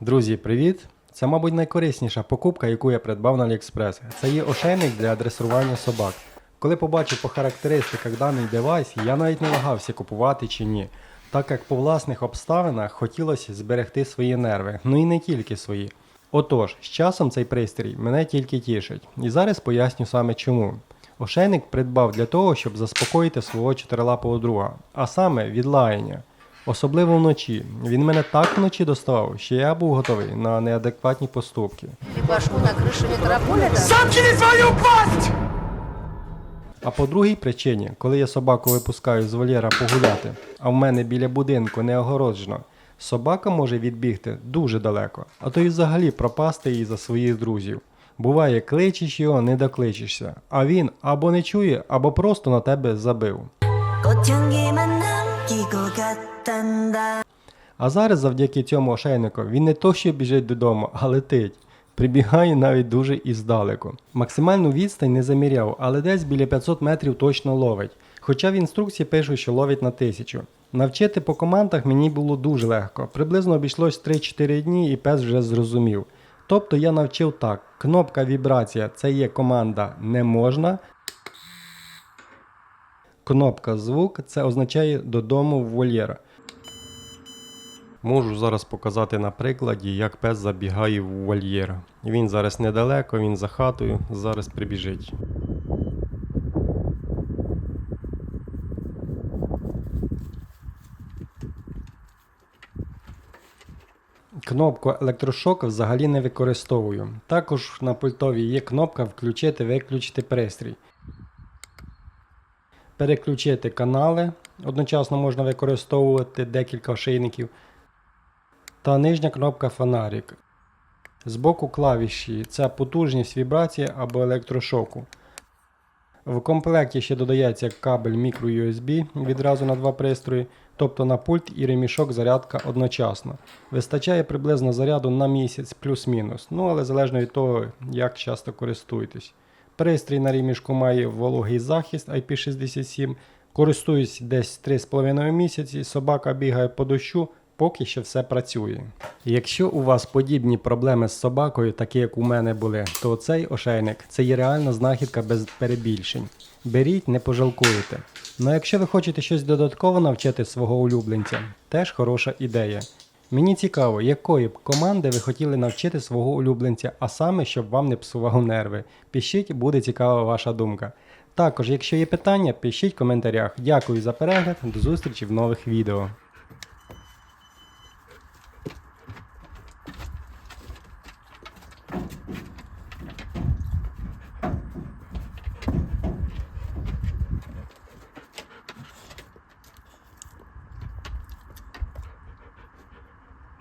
Друзі, привіт! Це, мабуть, найкорисніша покупка, яку я придбав на AliExpress. Це є ошейник для дресирування собак. Коли побачив по характеристиках даний девайс, я навіть не вагався купувати чи ні, так як по власних обставинах хотілося зберегти свої нерви, ну і не тільки свої. Отож, з часом цей пристрій мене тільки тішить, і зараз поясню саме чому. Ошейник придбав для того, щоб заспокоїти свого чотирилапого друга, а саме від лаяння. Особливо вночі. Він мене так вночі доставав, що я був готовий на неадекватні поступки. Башку на? Замкни свою пасть! А по другій причині, коли я собаку випускаю з вольєра погуляти, а в мене біля будинку не огороджено, собака може відбігти дуже далеко, а то й взагалі пропасти її за своїх друзів. Буває, кличеш його, не докличешся, а він або не чує, або просто на тебе забив. А зараз завдяки цьому ошейнику він не то що біжить додому, а летить. Прибігає навіть дуже іздалеку. Максимальну відстань не заміряв, але десь біля 500 метрів точно ловить. Хоча в інструкції пишуть, що ловить на тисячу. Навчити по командах мені було дуже легко. Приблизно обійшлось 3-4 дні і пес вже зрозумів. Тобто я навчив так: кнопка вібрація це є команда не можна. Кнопка звук це означає додому в вольєра. Можу зараз показати на прикладі, як пес забігає в вольєр. Він зараз недалеко, він за хатою, зараз прибіжить. Кнопку електрошок взагалі не використовую. Також на пультовій є кнопка включити-виключити пристрій. Переключити канали. Одночасно можна використовувати декілька ошейників. Та нижня кнопка фонарик. Збоку клавіші це потужність вібрації або електрошоку. В комплекті ще додається кабель microUSB відразу на два пристрої, тобто на пульт і ремішок зарядка одночасно. Вистачає приблизно заряду на місяць плюс-мінус, ну але залежно від того, як часто користуєтесь. Пристрій на ремішку має вологий захист IP67. Користуюсь десь 3,5 місяці, собака бігає по дощу, поки що все працює. Якщо у вас подібні проблеми з собакою, такі як у мене були, то цей ошейник це є реальна знахідка без перебільшень. Беріть, не пожалкуєте. Ну якщо ви хочете щось додатково навчити свого улюбленця, теж хороша ідея. Мені цікаво, якої б команди ви хотіли навчити свого улюбленця, а саме, щоб вам не псував нерви. Пишіть, буде цікава ваша думка. Також, якщо є питання, пишіть в коментарях. Дякую за перегляд, до зустрічі в нових відео.